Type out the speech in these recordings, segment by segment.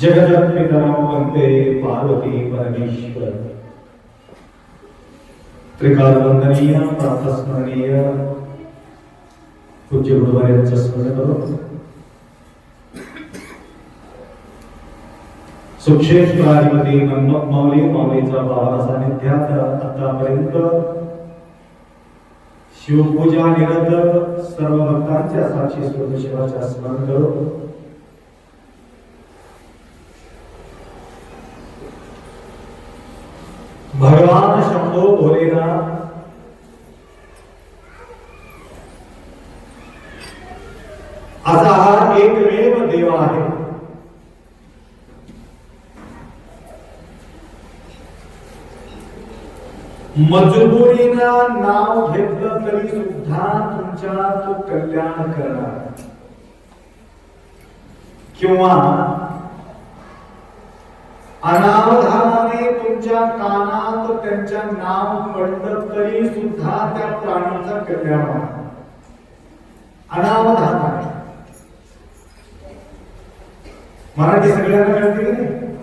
जगदपितरं वन्दे पार्वती परमेश्वर। त्रिकालवंदनीय प्रातस्मरणीय पूज्य गुरुवार यांचं स्मरण करू. सुक्षेत्राधिपती माऊली माऊलीचा भावाला सानिध्यात आतापर्यंत शिवपूजा निरंतर सर्व भक्तांच्या साक्षी स्वरूप शिवाच्या स्मरण करू. भगवान तो भोलेनाथ असा हा एकमेव देव आहे। मजबुरीनं नाव घेतलं तरी सुद्धा तुमच्या तो कल्याण करणार किंवा अनावधानाने तुमच्या कानात त्यांच्या नाम पडलं तरी सुद्धा त्या प्राण्याचं कल्याण होणार अनावधानाने मराठी सगळ्यांना कळते की नाही?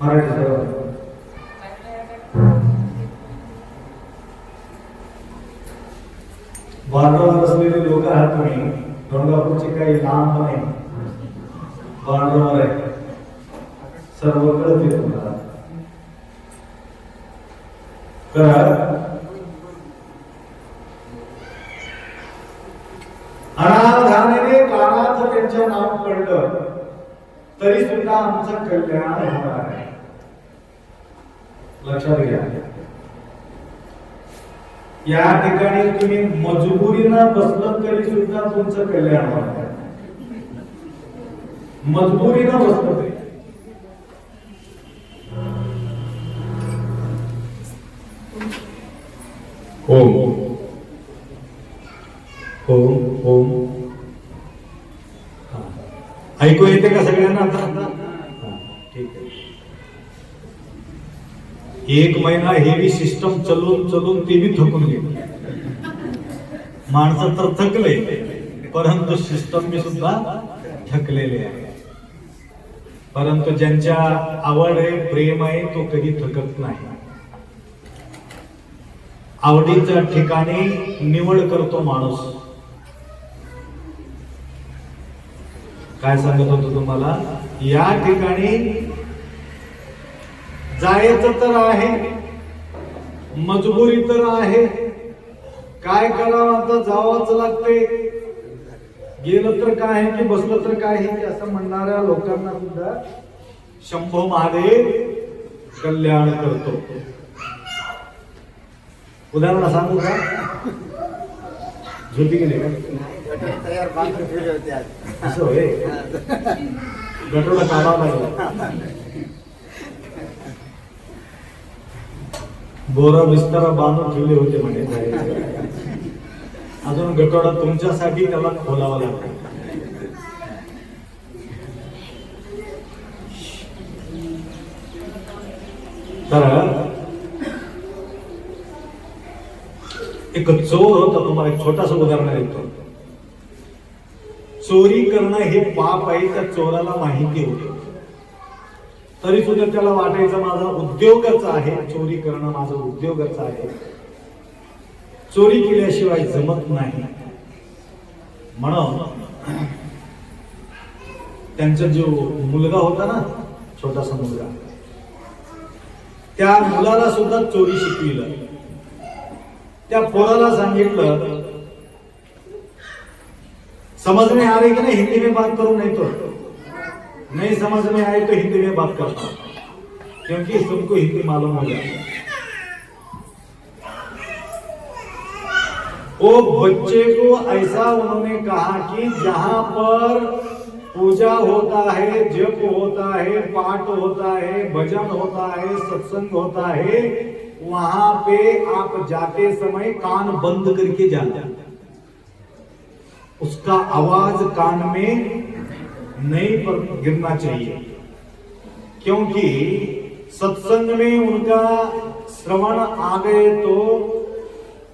मराठी सगळं बांधवात बसलेले लोक आहात तुम्ही गंगापूरचे काही लांब नाही. बांधवावर आहे. सर्व कळते तुम्हाला तर अनाधानाने कानात त्यांचं नाव कळलं तरी सुद्धा आमचं कल्याण होणार आहे लक्षात घ्या. या ठिकाणी तुम्ही मजबुरीनं बसलं तरी सुद्धा तुमचं कल्याण होणार आहे मजबुरीनं बसलं तरी. ओम ओम ओम हा. ऐकू येते का सगळ्यांना आता? ठीक आहे. एक महिना हेवी सिस्टम चलून चलून ते बी थकून गेले. माणसं तर थकले परंतु सिस्टम मी सुद्धा थकलेले आहे. परंतु ज्यांच्या आवड आहे प्रेम आहे तो कधी थकत नाही. आवडीच्या ठिकाणी निवड करतो माणूस. काय सांगत होतो तुम्हाला? या ठिकाणी जायचं तर आहे मजबुरी तर आहे. काय करावं आता? जावंच लागते. गेलं तर काय आहे की बसलं तर काय आहे की असं म्हणणाऱ्या लोकांना सुद्धा शंभो महादेव कल्याण करतो. उदाहरण सांगू का? झोपी गेले का? असं होय? गटोला काढावा लागला. बोरा बिस्तारा बांधून ठेवले होते म्हणे अजून गटोडा तुमच्यासाठी त्याला खोलावा लागला तर एक चोर होता तुम्हाला एक छोटासा उदाहरण देतो. चोरी करणं हे पाप आहे त्या चोराला माहिती होती. तरी सुद्धा त्याला वाटायचं माझा उद्योगच आहे चोरी करणं माझं उद्योगच आहे. चोरी केल्याशिवाय जमत नाही. म्हणून त्यांचा जो मुलगा होता ना छोटासा मुलगा त्या मुलाला सुद्धा चोरी शिकविलं. त्या पोराला सांगितलं समझ में आ रही कि नहीं हिंदी में बात करूं नहीं तो. नहीं समझ में आए तो हिंदी में बात करता. क्योंकि सबको हिंदी मालूम हो जाए वो बच्चे को ऐसा उन्होंने कहा कि जहां पर पूजा होता है जप होता है पाठ होता है भजन होता है सत्संग होता है वहाँ पे आप जाते समय कान बंद करके जाना। उसका आवाज़ कान में नहीं पर गिरना चाहिए। क्योंकि सत्संग में उनका श्रवण आ गए तो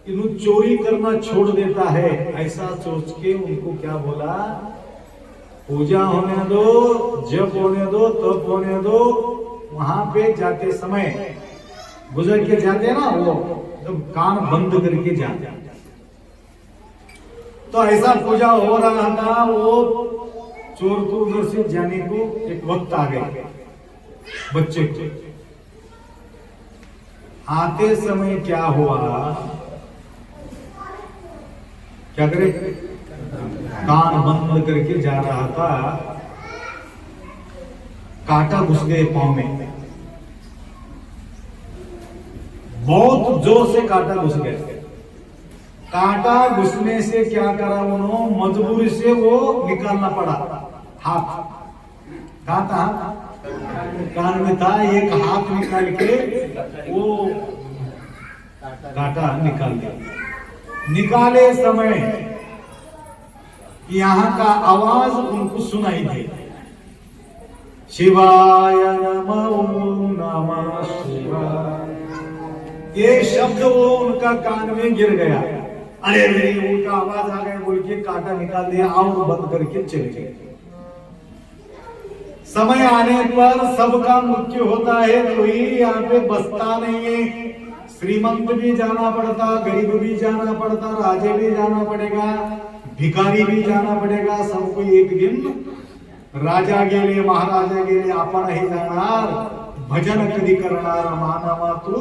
इन्हू चोरी करना छोड़ देता है। ऐसा सोच के उनको क्या बोला? पूजा होने दो, जप होने दो, तप होने दो, वहाँ पे जाते समय गुजर के जाते हैं ना वो तो कान बंद करके जाते तो ऐसा पूजा हो रहा था, वो चोर को उधर से जाने को एक वक्त आ गया, बच्चे को। आते समय क्या हुआ? क्या करे? कान बंद करके जा रहा था। कांटा घुस गए पाँव में। बहुत ज़ोर से कांटा घुस गया। कांटा घुसने से क्या करा उन्होंने? मजबूरी से वो निकालना पड़ा। हाथ। कहा था कान में था, एक हाथ निकाल के वो कांटा निकाल दिया। निकाले समय यहाँ का आवाज़ उनको सुनाई दे। शिवाय नमः नमः शिवाय। ये शब्द वो उनका कान में गिर गया। अरे अरे उनका आवाज़ आ गया, बोल के कांटा निकाल दिया और बंद करके चले गए। समय आने पर सबका मृत्यु होता है, कोई यहाँ पे बसता नहीं है। श्रीमंत भी जाना पड़ता, गरीब भी जाना पड़ता, राजे भी जाना पड़ेगा भिकारी भी जाना पड़ेगा, सबको एक दिन राजा गेले महाराजा गेले आपण हे जाणार भजन कधी करणार मानवा तू।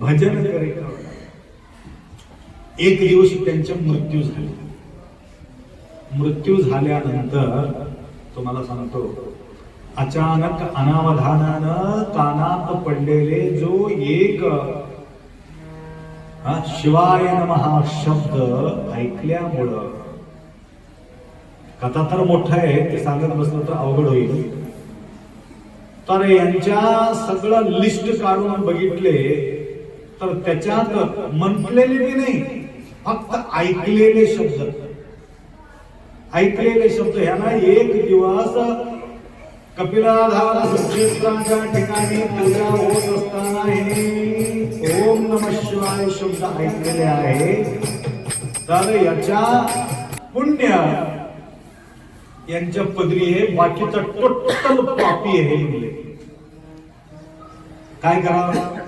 भजन करीता एक दिवस त्यांचे मृत्यू झाले. मृत्यू झाल्यानंतर तुम्हाला सांगतो अचानक अनावधानानं कानात पडलेले जो एक शिवाय महा शब्द ऐकल्यामुळं कथा तर मोठा आहे ते सांगत बसलं तर अवघड होईल. तर यांच्या सगळं लिस्ट काढून बघितले तर त्याच्यात म्हटलेले बी नाही फक्त ऐकलेले शब्द. ऐकलेले शब्द. ह्यांना एक दिवस कपिलाधार क्षेत्राच्या ठिकाणी पूजा होत असताना हे ओम नम शिवाय शब्द ऐकलेले आहे तर याच्या पुण्य यांच्या पदरी हे बाकीचा टोटल पापी हे काय करावं?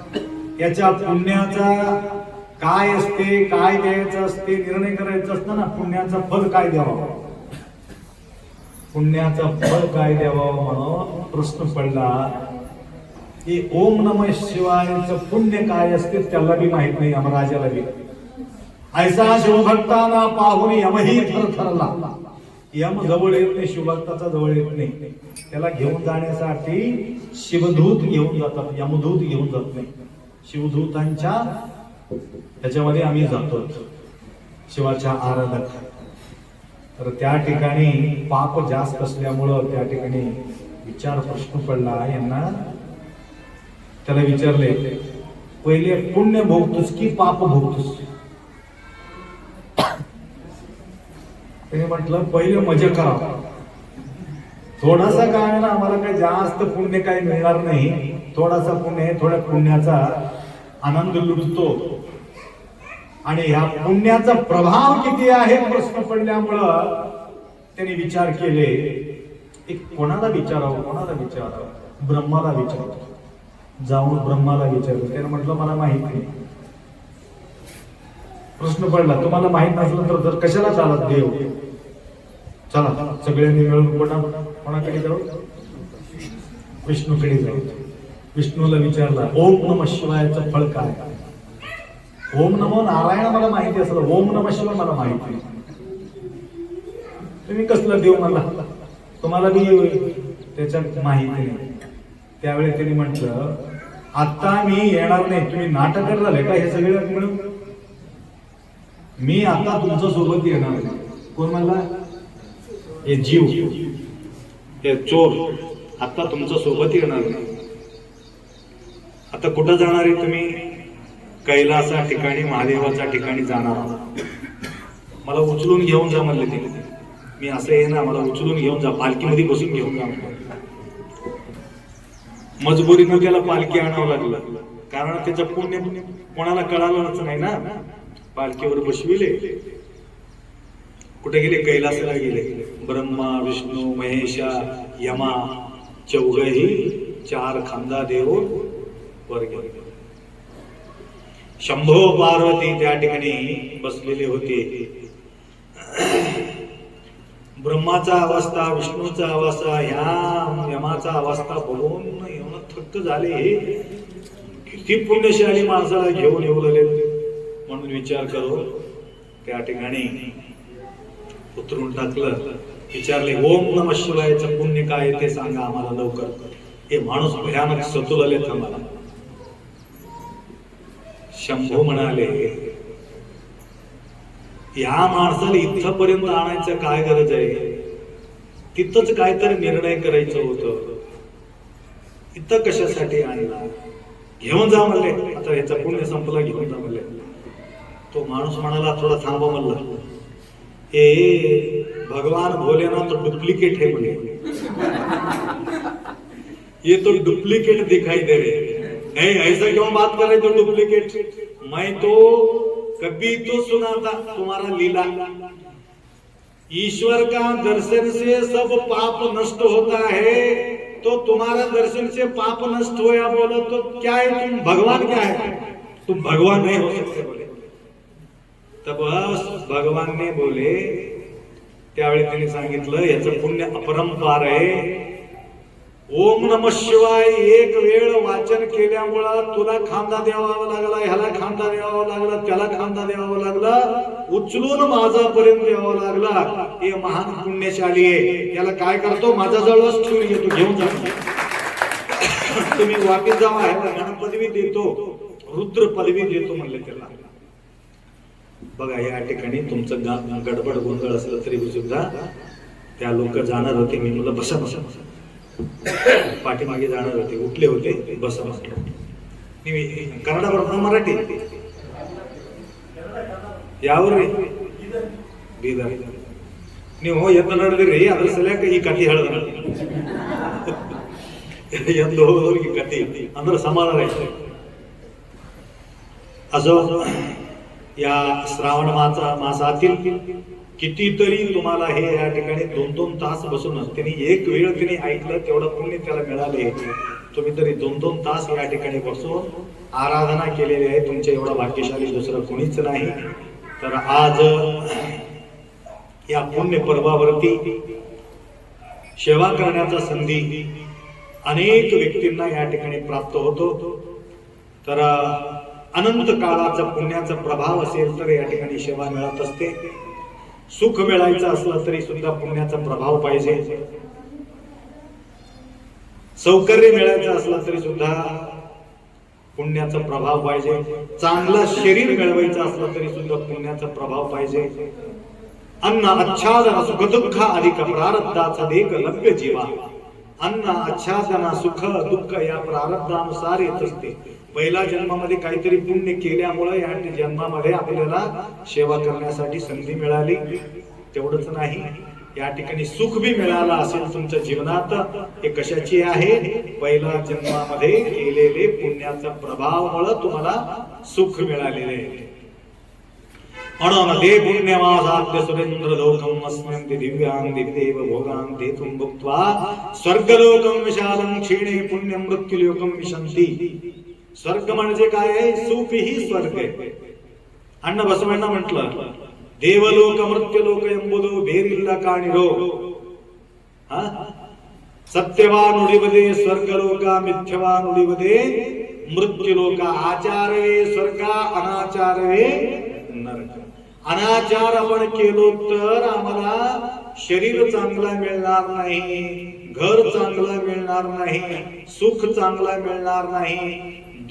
याच्या पुण्याचा काय असते काय द्यायचं असते निर्णय करायचा असतं ना पुण्याचं फल काय द्यावं? पुण्याचं फळ काय द्यावं म्हणून प्रश्न पडला. की ओम नम शिवायचं पुण्य काय असते त्याला बी माहीत नाही यमराजाला बी. ऐसा शिवभक्ताना पाहून यमही थरथरला यम जवळ येत नाही शिवभक्ताचा जवळ येत नाही. त्याला घेऊन जाण्यासाठी शिवधूत घेऊन जातात यमधूत घेऊन जात नाही. शिवधूतांच्या त्याच्यामध्ये आम्ही जातो. शिवाच्या आराधक. तर त्या ठिकाणी पाप जास्त असल्यामुळं त्या ठिकाणी विचार प्रश्न पडला. यांना त्याला विचारले पहिले पुण्य भोगतोस की पाप भोगतोस? त्याने म्हटलं पहिले मजा करा. थोडासा काय ना आम्हाला काय जास्त पुण्य काही मिळणार नाही. थोडासा पुण्य थोड्या पुण्याचा आनंद लुटतो. आणि ह्या पुण्याचा प्रभाव किती आहे? प्रश्न पडल्यामुळं त्यांनी विचार केले. एक कोणाला विचारावं? कोणाला विचारावं? ब्रह्माला विचारतो. जाऊन ब्रह्माला विचारतो. त्याने म्हटलं मला माहीत नाही. प्रश्न पडला तुम्हाला माहीत नसलं तर तर कशाला चालत देव? चला सगळ्यांनी मिळून कोणा कोणाकडे जाऊ? विष्णूकडे जाऊ. विष्णूला विचारला ओम नम शिवायचं फळ काय? ओम नमो नारायण मला माहिती असलं ओम नम शिवाय मला माहिती. तुम्ही कसलं देव मला? तुम्हाला मी त्याच्यात माहिती नाही. त्यावेळी त्यांनी म्हटलं आता मी येणार नाही. तुम्ही नाटक झाले का हे सगळे मिळून? मी आता तुमच्यासोबत येणार कोण मला हे जीव हे चोर. आता तुमच्यासोबत येणार नाही. आता कुठं जाणार आहे तुम्ही? कैलासा ठिकाणी महादेवाच्या ठिकाणी जाणार आहात. मला उचलून घेऊन जा म्हणले ते मी असं आहे ना मला उचलून घेऊन जा पालखीमध्ये बसून घेऊन जा मजबुरीनं त्याला पालखी आणावं लागलं. कारण त्याचं पुण्य कोणाला कळालंच नाही ना. पालखीवर बसविले. कुठे गेले? कैलासाला गेले. ब्रह्मा विष्णू महेशा यमा चौघही चार खांदा देव वर गेले शंभो पार्वती त्या ठिकाणी बसलेले होते. ब्रह्माचा अवस्था विष्णूचा अवस्था ह्या यमाचा अवस्था बघून एवढं थक्क झाले. किती पुण्यशाली माणसाला घेऊन येऊ लागले म्हणून विचार करू त्या ठिकाणी उतरून टाकलं. विचारले ओम नम शिवायचं पुण्य काय ते सांगा आम्हाला लवकर. हे माणूस भयानक सतुल आले आम्हाला. शंभू म्हणाले या माणसाला इथपर्यंत आणायचं काय गरज आहे? तिथंच काहीतरी निर्णय करायचं होतं. इथं कशासाठी आणला घेऊन जा म्हणले. आता ह्याचा पुण्य संपला घेऊन जा म्हणले. तो माणूस म्हणाला थोडा थांबा म्हणला. ए भगवान भोलेनाथ डुप्लिकेट है म्हणे ये तो डुप्लिकेट दिखाई दे रहे है ऐसा क्यों बात कर रहे हो तो डुप्लीकेट मैं तो कभी तो सुना था तुम्हारा लीला। ईश्वर का दर्शन से सब पाप नष्ट होता है तो तुम्हारा दर्शन से पाप नष्ट होया बोलो तो क्या है तुम? भगवान क्या है? तुम भगवान नहीं हो सकते बोले। तब भगवान ने बोले त्यावेळी त्यांनी सांगितलं याचं पुण्य अपरंपार आहे ओम नम शिवाय. एक वेळ वाचन केल्यामुळं तुला खांदा द्यावा लागला ह्याला खांदा द्यावा लागला त्याला खांदा द्यावा लागला उचलून माझापर्यंत द्यावा लागला. हे महान पुण्यशाली आहे. त्याला काय करतो? माझा जवळच ठेवून येतो घेऊन जा. तुम्ही वापस जावा ह्याला पदवी देतो रुद्र पदवी देतो म्हणले त्याला. बघा या ठिकाणी तुमचं गडबड गोंधळ असलं तरी सुद्धा त्या लोक जाणार होते. मी मुलं बसा बसा बसा. पाठीमागे जाणार होते उठले होते बसा बसा मी कन्नड बरोबर मराठी ಯಾವ್ರಿ ಬೀದರ್ ನೀವು ಎದ್ದು ನಡೆದಿರಿ ಅದ್ರ ಸಲಕ ಈ ಕಥೆ ಹೇಳ್ದ ಎದ್ದು ಹೋಗೋರಿಗೆ ಕಥೆ ಅಂದ್ರೆ ಸಮಾಧಾನ ಐತೆ असो या श्रावण मासा मासातील कितीतरी तुम्हाला हे या ठिकाणी दोन दोन तास बसून त्यांनी एक वेळ तिने ऐकलं तेवढं पुण्य त्याला मिळाले तुम्ही तरी दोन दोन तास या ठिकाणी बसून आराधना केलेली आहे. तुमच्या एवढा भाग्यशाली दुसरं कोणीच नाही. तर आज या पुण्य पर्वावरती सेवा करण्याचा संधी अनेक व्यक्तींना या ठिकाणी प्राप्त होतो. तर अनंत काळाचा पुण्याचा प्रभाव असेल तर या ठिकाणी सेवा मिळत असते. सुख मिळायचं असलं तरी सुद्धा पुण्याचा प्रभाव पाहिजे. सौकर्य मिळायचं असलं तरी सुद्धा पुण्याचा प्रभाव पाहिजे. चांगलं शरीर मिळवायचं असलं तरी सुद्धा पुण्याचा प्रभाव पाहिजे. अन्न आच्छादन सुख दुःख अधिक प्रारब्धाचा देख लभ्य जीवा. अन्न आच्छादन सुख दुःख या प्रारब्धानुसार येत असते. पहिल्या जन्मामध्ये काहीतरी पुण्य केल्यामुळे या जन्मामध्ये आपल्याला सेवा करण्यासाठी संधी मिळाली. तेवढंच नाही या ठिकाणी सुख बी मिळालं असेल तुमच्या जीवनात हे कशाची आहे? पहिल्या जन्मामध्ये केलेले पुण्याचा प्रभावामुळे तुम्हाला सुख मिळालेले आहे. म्हणून ते सुरेंद्र लोकम अस्म्यन्ति दिव्यां दिव्येव भोगां ते तुम भुक्त्वा स्वर्गलोकम विशालं क्षीणे पुण्य मृत्युलोकम विशंती स्वर्ग म्हणजे काय आहे? सुपी ही स्वर्ग आहे. अण्णा बसवांना म्हटलं देवलोक मृत्यूलोक एंबुदो भेरिल्ला काणिरो. हा? सत्यवान उडिवदे स्वर्गलोक मिथ्यवा उडिवदे मृत्यूलोक आचारवे स्वर्ग अनाचारवे नरक. अनाचार आपण केलो तर आम्हाला शरीर चांगला मिळणार नाही घर चांगलं मिळणार नाही सुख चांगला मिळणार नाही.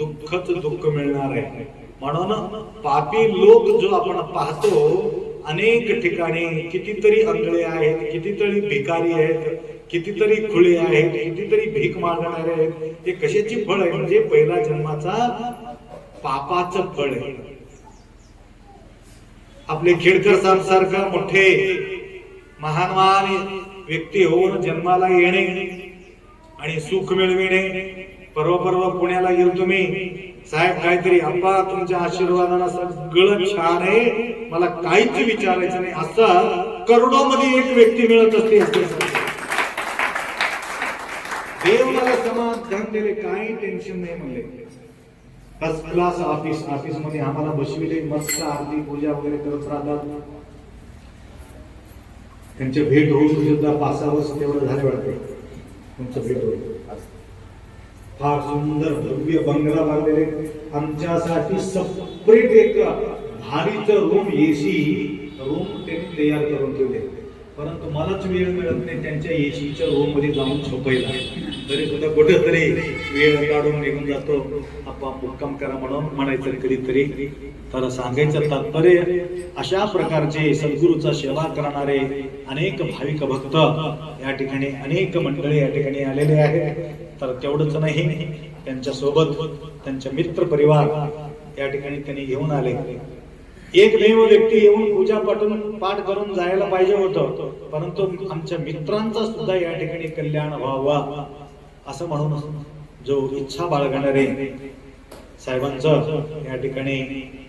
दुःखच दुःख मिळणार आहे. म्हणून पापी लोक जो आपण पाहतो अनेक ठिकाणी कितीतरी अंगळे आहेत कितीतरी भिकारी आहेत कितीतरी खुळे आहेत कितीतरी भीक मागणारे आहेत. ते कशाची फळ आहे? म्हणजे पहिला जन्माचा पापाचं फळ आहे. आपले खेडकर साहेब सारखा मोठे महान व्यक्ती होऊन जन्माला येणे आणि सुख मिळविणे. परवा परवा पुण्याला गेलो तुम्ही. साहेब काहीतरी अप्पा तुमच्या आशीर्वादाला सगळं छान आहे. मला काहीच विचारायचं नाही. असं करोडोमध्ये एक व्यक्ती मिळत असते देव मला समाधान दिले काही टेन्शन नाही म्हणले. फर्स्ट क्लास ऑफिस ऑफिसमध्ये आम्हाला बसविले मस्त आरती पूजा वगैरे करत राहतात. त्यांचे भेट होऊन सुद्धा पाच सहा वर्ष तेवढं झाले वाटते. तुमचं भेट होईल. फार सुंदर भव्य बंगला बांधलेले. आमच्यासाठी सपरेट एक भारीच रूम एसी रूम त्यांनी तयार करून ठेवले. परंतु मलाच वेळ मिळत नाही त्यांच्या एसीच्या रूममध्ये जाऊन झोपायला. तरी सुद्धा कुठेतरी वेळ काढून निघून जातो. आपा मुक्काम करा म्हणून म्हणायचं कधीतरी. तर सांगायचं तात्पर्य अशा प्रकारचे सद्गुरूचा सेवा करणारे अनेक भाविक भक्त या ठिकाणी अनेक मंडळी या ठिकाणी आलेले आहेत. तर तेवढंच नाही त्यांच्यासोबत त्यांचे मित्र परिवार या ठिकाणी त्यांनी घेऊन आले. एकमेव व्यक्ती येऊन पूजा पाठून पाठ करून जायला पाहिजे होतं परंतु आमच्या मित्रांचा सुद्धा या ठिकाणी कल्याण व्हावा असं म्हणून जो इच्छा बाळगणारे साहेबांचं या ठिकाणी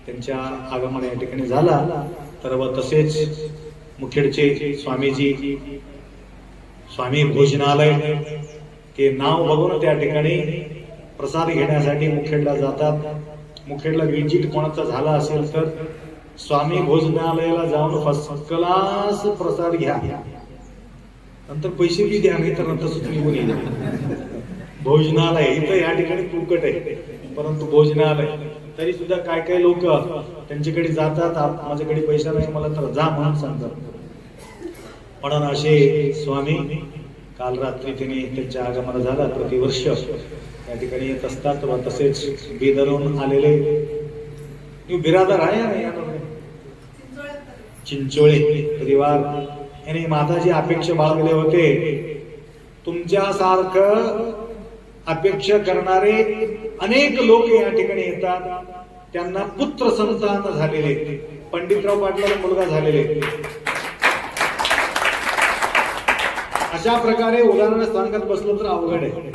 त्यांच्या आगमन या ठिकाणी झाला तर व तसेच मुखेडचे स्वामीजी स्वामी भोजनालय ते नाव बघून त्या ठिकाणी प्रसाद घेण्यासाठी मुखेडला जातात. मुखेडला विजिट कोणाचा झाला असेल तर स्वामी भोजनालयाला जाऊन फर्स्ट क्लास प्रसाद घ्या. नंतर पैसे बी द्या नाही तर नंतर सुटली निघून भोजनालय इथं या ठिकाणी फुकट आहे. परंतु भोजनालय तरी सुद्धा काय काय लोक त्यांच्याकडे जातात माझ्याकडे पैसा नाही मला तर जा म्हणून सांगतात. म्हणून असे स्वामी काल रात्री त्यांनी त्यांच्या आगमन झाला प्रतिवर्ष या ठिकाणी येत असतात. व तसेच बिदरून आलेले बिरादर आहे चिंचोळे परिवार यांनी माताची अपेक्षा बाळगले होते. तुमच्यासारखं अपेक्षा करणारे अनेक लोक या ठिकाणी येतात. त्यांना पुत्र संतान झालेले पंडितराव पाटलाला मुलगा झालेले अशा प्रकारे उदाहरण सांगत बसलो तर अवघड आहे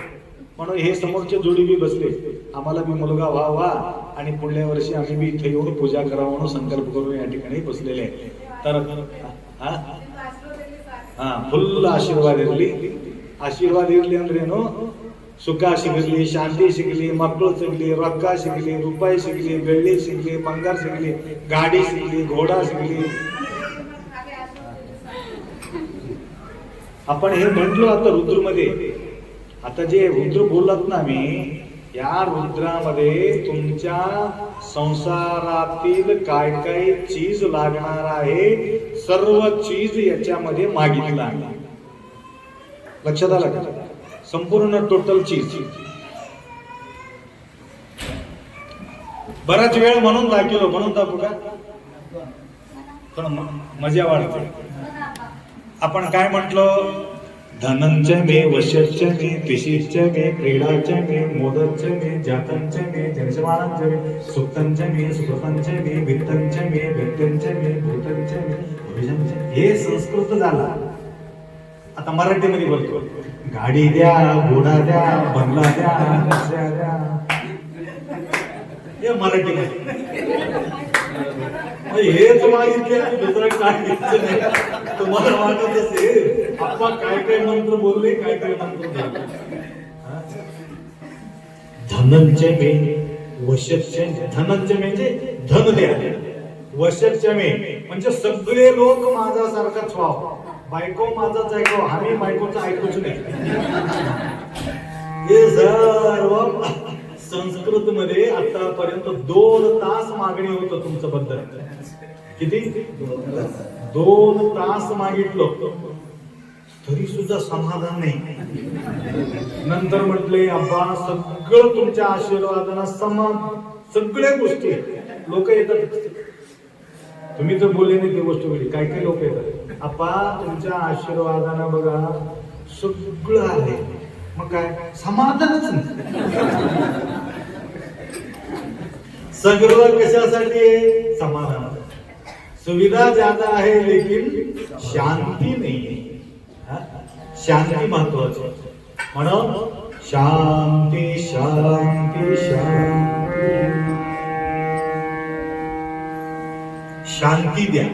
म्हणून हे समोरचे जोडी बी बसले आम्हाला बी मुलगा व्हावा आणि पुढल्या वर्षी आम्ही बी इथे येऊन पूजा करावं म्हणून संकल्प करून या ठिकाणी बसलेले आहे तर हा ಹಾ ಫುಲ್ ಆಶೀರ್ವಾದ ಇರಲಿ ಆಶೀರ್ವಾದ ಇರಲಿ ಅಂದ್ರೆ ಏನು ಸುಖ ಸಿಗಲಿ ಶಾಂತಿ ಸಿಗಲಿ ಮಕ್ಕಳು ಸಿಗಲಿ ರೊಕ್ಕ ಸಿಗಲಿ ರೂಪಾಯಿ ಸಿಗಲಿ ಬೆಳ್ಳಿ ಸಿಗಲಿ ಬಂಗಾರ ಸಿಗಲಿ ಗಾಡಿ ಸಿಗಲಿ घोडा ಸಿಗಲಿ आपण हे म्हटलो आता रुद्रमध्ये. आता जे रुद्र बोललात ना मी या रुद्रामध्ये तुमच्या संसारातील काय काय चीज लागणार आहे सर्व चीज याच्यामध्ये मागितलं आहे. लक्षात आलं का? संपूर्ण टोटल चीज. बराच वेळ म्हणून दाखवलो म्हणून दाखवू का? पण मजा वाढते. आपण काय म्हटलो? धनंच मे वशच्च मे पिशीच्च मे क्रीडाच मे मोदच्च मे जातंच मे जलसमानंच मे सुप्तंच मे सुकृतंच मे वित्तंच मे व्यक्तंच मे भूतंच मे भविजंच हे संस्कृत झाला. आता मराठीमध्ये बोलतो. गाडी द्या घोडा द्या बंगला द्या द्या. हे मराठीमध्ये. हेच मागितले आणि दुसरं काय घ्यायचं नाही तुम्हाला वाटत असेल आपण काय काय मंत्र बोलले काय काय मंत्र बोलले? धनंजय मे वशक्ष धनंजय म्हणजे धन द्या. वशक्ष मे म्हणजे सगळे लोक माझा सारखाच व्हाव. बायको माझाच ऐकव आम्ही बायकोचं ऐकूच नाही. हे सर्व संस्कृत मध्ये आतापर्यंत दोन तास मागणी होतं तुमचं बद्दल किती? दोन तास मागितलो. तरी सुद्धा समाधान नाही. नंतर म्हटले अब्बा सगळं तुमच्या आशीर्वादानं समान. सगळ्या गोष्टी. लोक येतात तुम्ही तर बोलले नाही ती गोष्ट बोलली काय काय लोक येतात? अप्पा तुमच्या आशीर्वादानं बघा सगळं आहे. मग काय? समाधानच नाही. सगळं कशासाठी? समाधान. सुविधा ज्यादा आहे लेकिन शांती नाही शांती महत्वाची म्हणून शांती शांती शांती ಶಾಂತಿ द्या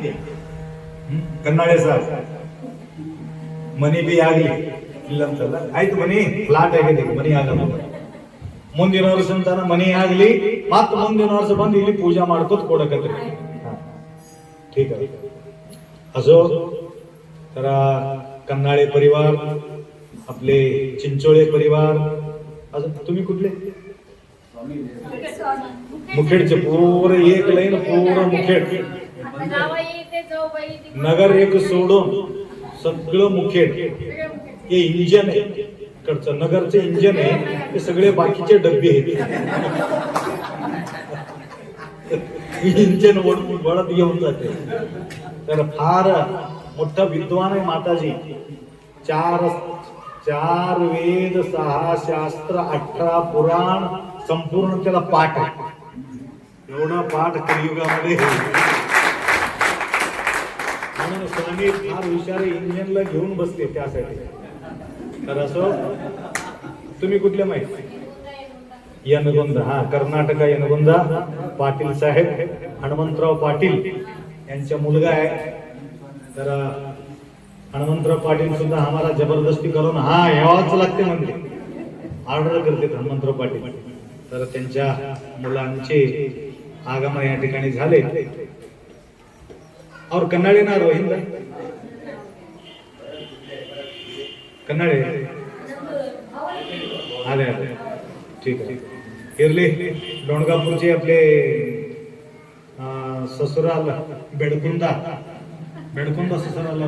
ಕನ್ನಡ ಸರ್ ಮನಿ ಬಿ ಆಗ್ಲಿ ಇಲ್ಲ ಅಂತಲ್ಲ ಆಯ್ತು ಮನಿ ಫ್ಲಾಟ್ ಆಗಿದೆ ಮನಿ ಆಗಲ್ಲ ಮುಂದಿನ ವರ್ಷ ಅಂತಾನ ಮನಿ ಆಗ್ಲಿ ಮತ್ ಮುಂದಿನ ವರ್ಷ ಬಂದು ಇಲ್ಲಿ ಪೂಜಾ ಮಾಡ್ಕೋತ ಕೊಡಕತ್ರಿ ठीक आहे. असो तर कन्नाळे परिवार आपले चिंचोळे परिवार. अजून तुम्ही कुठले? मुखेडचे पूर्ण एक लाईन पूर्ण मुखेड. नगर एक सोडून सगळं मुखेड. हे इंजन आहे. इकडचं नगरचं इंजन आहे. ते सगळे बाकीचे डब्बे आहेत. इंजन वळत वळत घेऊन जाते. तर फार मोठा विद्वान आहे माताजी. चार चार वेद सहा शास्त्र अठरा पुराण संपूर्ण त्याला पाठ आहे. एवढा पाठ कलियुगामध्ये म्हणून स्वामी फार विचारे इंजिनला घेऊन बसते त्यासाठी. तर असं तुम्ही कुठल्या माहिती? यनगुंद हा कर्नाटक यनगुंदा पाटील साहेब हनुमंतराव पाटील यांचा मुलगा आहे. तर हनुमंतराव पाटील सुद्धा आम्हाला जबरदस्ती करून हा यावाच लागते म्हणते ऑर्डर करते हनुमंतराव पाटील. तर त्यांच्या मुलांचे आगमन या ठिकाणी झाले. और कन्नाडे ना रोहिंद? कन्नाडे आले आले. ठीक आहे. ಇರಲಿ ಡೊಣಗಾಪುರಜಿ आपले ससुराल ಬೆಡಕುಂದ ಅಲ್ಲ ಸಸುರಾಲ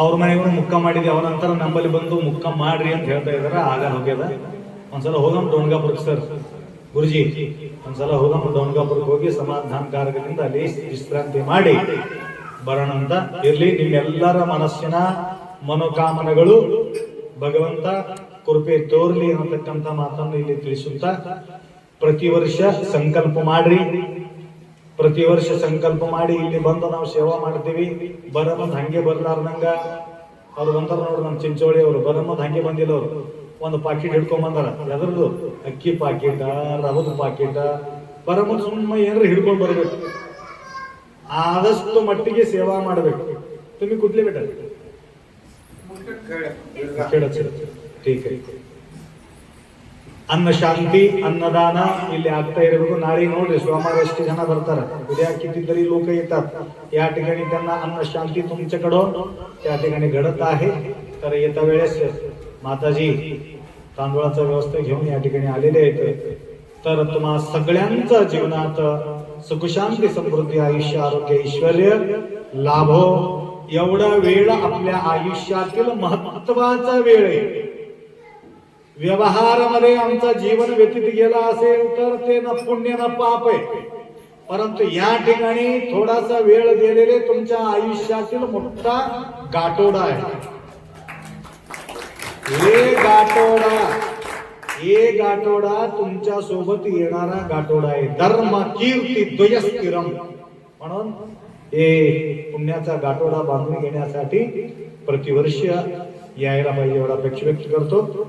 ಅವ್ರ ಮನೆಗೂ ಮುಕ್ಕ ಮಾಡಿದ್ವಿ, ಅವನ ನಂತರ ನಂಬಲ್ಲಿ ಬಂದು ಮುಕ್ಕ ಮಾಡ್ರಿ ಅಂತ ಹೇಳ್ತಾ ಇದ್ದಾರ ಆಗ ಹೋಗ್ಯದ. ಒಂದ್ಸಲ ಹೋಗಮ್ ಡೊಣಗಾಪುರಕ್ಕೆ ಸರ್, ಗುರುಜಿ. ಒಂದ್ಸಲ ಹೋಗಮ್ ಡೊಣಗಾಪುರಕ್ಕೆ ಹೋಗಿ ಸಮಾಧಾನ ಕಾರಕದಿಂದ ಅಲ್ಲಿ ವಿಶ್ರಾಂತಿ ಮಾಡಿ. ಬರೋಣ ಅಂತ ಇರ್ಲಿ, ನಿಮ್ಮೆಲ್ಲರ ಮನಸ್ಸಿನ ಮನೋಕಾಮನೆಗಳು ಭಗವಂತ ಕೃಪೆ ತೋರ್ಲಿ ಅನ್ನತಕ್ಕಂತ ಮಾತನ್ನು ಇಲ್ಲಿ ತಿಳಿಸುತ್ತಾ ಪ್ರತಿ ವರ್ಷ ಸಂಕಲ್ಪ ಮಾಡ್ರಿ. ಪ್ರತಿ ವರ್ಷ ಸಂಕಲ್ಪ ಮಾಡಿ ಇಲ್ಲಿ ಬಂದು ನಾವು ಸೇವಾ ಮಾಡ್ತೀವಿ. ಬರಮದ್ ಹಂಗೆ ಬರ್ಲಾರ್ದಂಗ. ಅವ್ರು ಬಂದ್ರ ನೋಡ್ರಿ ನಮ್ಮ ಚಿಂಚೋಳಿ ಅವರು. ಬರಮದ್ ಹಂಗೆ ಬಂದಿಲ್ಲ ಅವರು. ಒಂದು ಪಾಕಿಟ್ ಹಿಡ್ಕೊಂಡ್ ಬಂದಾರ. ಎದ್ರದ್ದು ಅಕ್ಕಿ ಪಾಕೆಟ್ ರವದ ಬರ ಬರಮದ್ ಸುಮ್ಮ ಏನಾರ ಹಿಡ್ಕೊಂಡು ಬರ್ಬೇಕು. ಆದಷ್ಟು ಮಟ್ಟಿಗೆ ಸೇವಾ ಮಾಡಬೇಕು. ತುಂಬಿ ಕುಟ್ಲಿ ಬೇಟ. ठीक आहे ಅನ್ನ ಶಾಂತಿ ಅನ್ನದಾನ ಇಲ್ಲಿ ಆಗ್ತಾ ಇರಬೇಕು ನಾಳೆ ನೋಡ್ರಿ ಸೋಮವಾರ ಎಷ್ಟು ಜನ ಬರ್ತಾರ उद्या कितीतरी लोक येतात या ठिकाणी त्यांना अन्न शांती तुमच्याकडून त्या ठिकाणी घडत आहे तर येत्या वेळेस माताजी तांदूळाचा व्यवस्था घेऊन या ठिकाणी आलेले आहेत तर तुम्हा सगळ्यांचा जीवनात सुखशांती समृद्धी आयुष्य आरोग्य ऐश्वर लाभो एवढा वेळ आपल्या आयुष्यातील महत्वाचा वेळ आहे व्यवहारामध्ये आमचा जीवन व्यतीत गेला असेल तर ते न पुण्य न पाप आहे. परंतु या ठिकाणी थोडासा वेळ गेलेले तुमच्या आयुष्यातील मोठा गाठोडा आहे. हे गाठोडा हे गाठोडा तुमच्यासोबत येणारा गाठोडा आहे. धर्म कीर्ती द्वयस्थिरम. म्हणून हे पुण्याचा गाठोडा बांधून घेण्यासाठी प्रतिवर्ष यायला पाहिजे एवढा अपेक्षा व्यक्त करतो.